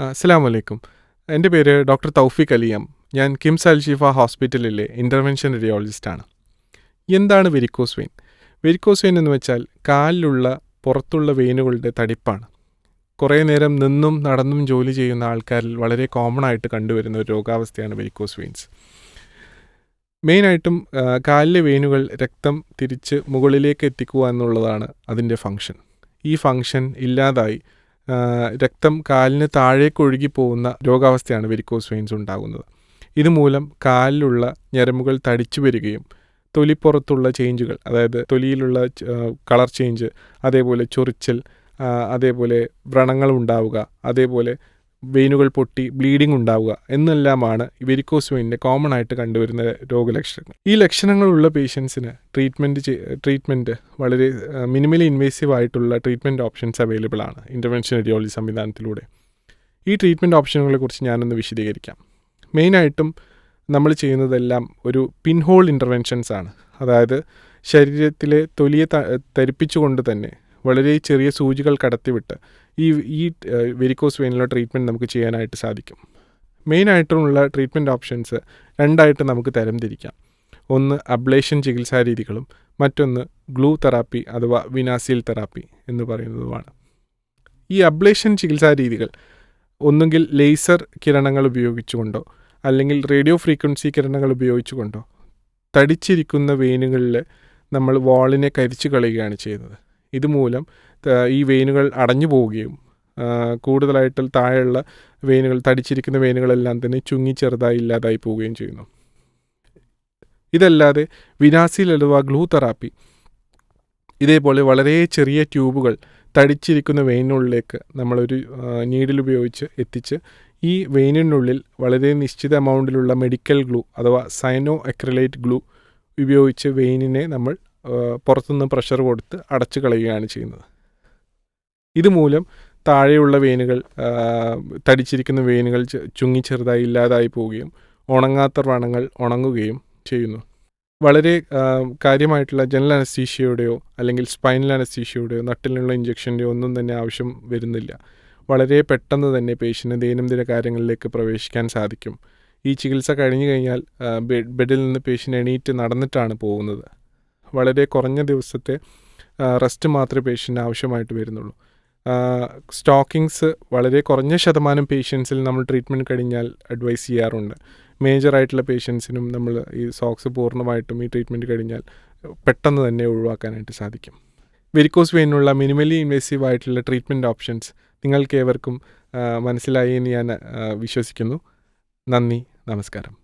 അസ്സാം വലൈക്കും എന്റെ പേര് ഡോക്ടർ തൗഫീഖ് അലിയാം. ഞാൻ കിംസ് അൽ ഷിഫ ഹോസ്പിറ്റലിലെ ഇന്റർവെൻഷൻ റേഡിയോളജിസ്റ്റാണ് എന്താണ് വെരിക്കോസ് വെയിൻ വെരിക്കോസ് വെയിൻ എന്ന് വെച്ചാൽ കാലിലുള്ള പുറത്തുള്ള വെയിനുകളുടെ തടിപ്പാണ്. കുറേ നേരം നിന്നും നടന്നും ജോലി ചെയ്യുന്ന ആൾക്കാരിൽ വളരെ കോമൺ ആയിട്ട് കണ്ടുവരുന്ന ഒരു രോഗാവസ്ഥയാണ് വെരിക്കോസ് വെയിൻസ് മെയിനായിട്ടും കാലിലെ വെയിനുകൾ രക്തം തിരിച്ച് മുകളിലേക്ക് എത്തിക്കുക എന്നുള്ളതാണ് അതിന്റെ ഫങ്ഷൻ ഈ ഫങ്ഷൻ ഇല്ലാതായി രക്തം കാലിന് താഴേക്ക് ഒഴുകി പോകുന്ന രോഗാവസ്ഥയാണ് വെരിക്കോസ് വെയിൻസ് ഉണ്ടാകുന്നത്. ഇതുമൂലം കാലിലുള്ള ഞരമ്പുകൾ തടിച്ചു വരികയും തൊലിപ്പുറത്തുള്ള ചേഞ്ചുകൾ അതായത് തൊലിയിലുള്ള കളർ ചേഞ്ച് അതേപോലെ ചൊറിച്ചൽ അതേപോലെ വ്രണങ്ങൾ ഉണ്ടാവുക അതേപോലെ വെയിനുകൾ പൊട്ടി ബ്ലീഡിംഗ് ഉണ്ടാവുക എന്നെല്ലാമാണ് വെരിക്കോസ് വെയിനിന്റെ കോമൺ ആയിട്ട് കണ്ടുവരുന്ന രോഗലക്ഷണങ്ങൾ. ഈ ലക്ഷണങ്ങളുള്ള പേഷ്യൻസിന് ട്രീറ്റ്മെന്റ് ട്രീറ്റ്മെന്റ് വളരെ മിനിമലി ഇൻവേസീവ് ആയിട്ടുള്ള ട്രീറ്റ്മെന്റ് ഓപ്ഷൻസ് അവൈലബിൾ ആണ് ഇന്റർവെൻഷൻ റേഡിയോളജി സംവിധാനത്തിലൂടെ. ഈ ട്രീറ്റ്മെന്റ് ഓപ്ഷനുകളെ കുറിച്ച് ഞാനൊന്ന് വിശദീകരിക്കാം. മെയിനായിട്ടും നമ്മൾ ചെയ്യുന്നതെല്ലാം ഒരു പിൻഹോൾ ഇന്റർവെൻഷൻസ് ആണ്. അതായത് ശരീരത്തിലെ തൊലിയെ തരിപ്പിച്ചുകൊണ്ട് തന്നെ വളരെ ചെറിയ സൂചികൾ കടത്തിവിട്ട് ഈ ഈ വെരിക്കോസ് വെയിനുള്ള ട്രീറ്റ്മെന്റ് നമുക്ക് ചെയ്യാനായിട്ട് സാധിക്കും. മെയിനായിട്ടുള്ള ട്രീറ്റ്മെന്റ് ഓപ്ഷൻസ് രണ്ടായിട്ട് നമുക്ക് തരംതിരിക്കാം. ഒന്ന് അബ്ലേഷൻ ചികിത്സാ രീതികളും മറ്റൊന്ന് ഗ്ലൂ തെറാപ്പി അഥവാ വിനാസിൽ തെറാപ്പി എന്ന് പറയുന്നതുമാണ്. ഈ അബ്ലേഷൻ ചികിത്സാ രീതികൾ ഒന്നുകിൽ ലേസർ കിരണങ്ങൾ ഉപയോഗിച്ചുകൊണ്ടോ അല്ലെങ്കിൽ റേഡിയോ ഫ്രീക്വൻസി കിരണങ്ങൾ ഉപയോഗിച്ചുകൊണ്ടോ തടിച്ചിരിക്കുന്ന വെയിനുകളിൽ നമ്മൾ വാളിനെ കരിച്ചു കളയുകയാണ് ചെയ്യുന്നത്. ഇതുമൂലം ഈ വെയിനുകൾ അടഞ്ഞു പോവുകയും കൂടുതലായിട്ട് താഴെയുള്ള വെയിനുകൾ തടിച്ചിരിക്കുന്ന വെയിനുകളെല്ലാം തന്നെ ചുങ്ങി ചെറുതായി ഇല്ലാതായി പോവുകയും ചെയ്യുന്നു. ഇതല്ലാതെ വിനാസിൽ അഥവാ ഗ്ലൂ തെറാപ്പി ഇതേപോലെ വളരെ ചെറിയ ട്യൂബുകൾ തടിച്ചിരിക്കുന്ന വെയിനുള്ളിലേക്ക് നമ്മളൊരു നീഡിൽ ഉപയോഗിച്ച് എത്തിച്ച് ഈ വെയിനിനുള്ളിൽ വളരെ നിശ്ചിത എമൗണ്ടിലുള്ള മെഡിക്കൽ ഗ്ലൂ അഥവാ സൈനോ അക്രലൈറ്റ് ഗ്ലൂ ഉപയോഗിച്ച് വെയിനിനെ നമ്മൾ പുറത്തുനിന്ന് പ്രഷർ കൊടുത്ത് അടച്ചു കളയുകയാണ് ചെയ്യുന്നത്. ഇതുമൂലം താഴെയുള്ള വെയിനുകൾ തടിച്ചിരിക്കുന്ന വെയിനുകൾ ചുങ്ങി ചെറുതായി ഇല്ലാതായി പോവുകയും ഉണങ്ങാത്ത വ്രണങ്ങൾ ഉണങ്ങുകയും ചെയ്യുന്നു. വളരെ കാര്യമായിട്ടുള്ള ജനറൽ അനസ്തീഷ്യയുടെയോ അല്ലെങ്കിൽ സ്പൈനൽ അനസ്തീഷ്യയുടെയോ നട്ടിലുള്ള ഇഞ്ചക്ഷന്റെയോ ഒന്നും തന്നെ ആവശ്യം വരുന്നില്ല. വളരെ പെട്ടെന്ന് തന്നെ പേഷ്യന് ദൈനംദിന കാര്യങ്ങളിലേക്ക് പ്രവേശിക്കാൻ സാധിക്കും. ഈ ചികിത്സ കഴിഞ്ഞു കഴിഞ്ഞാൽ ബെഡിൽ നിന്ന് പേഷ്യന്റ് എണീറ്റ് നടന്നിട്ടാണ് പോകുന്നത്. വളരെ കുറഞ്ഞ ദിവസത്തെ റെസ്റ്റ് മാത്രമേ പേഷ്യന്റ് ആവശ്യമായിട്ട് വരുന്നുള്ളൂ. സ്റ്റോക്കിങ്സ് വളരെ കുറഞ്ഞ ശതമാനം പേഷ്യൻസിൽ നമ്മൾ ട്രീറ്റ്മെന്റ് കഴിഞ്ഞാൽ അഡ്വൈസ് ചെയ്യാറുണ്ട്. മേജർ ആയിട്ടുള്ള പേഷ്യൻസിനും നമ്മൾ ഈ സോക്സ് പൂർണമായിട്ടും ഈ ട്രീറ്റ്മെന്റ് കഴിഞ്ഞാൽ പെട്ടെന്ന് തന്നെ ഒഴിവാക്കാനായിട്ട് സാധിക്കും. വെരിക്കോസ് വെയിനുള്ള മിനിമലി ഇൻവേസീവ് ആയിട്ടുള്ള ട്രീറ്റ്മെന്റ് ഓപ്ഷൻസ് നിങ്ങൾക്ക് ഏവർക്കും മനസ്സിലായി എന്ന് ഞാൻ വിശ്വസിക്കുന്നു. നന്ദി നമസ്കാരം.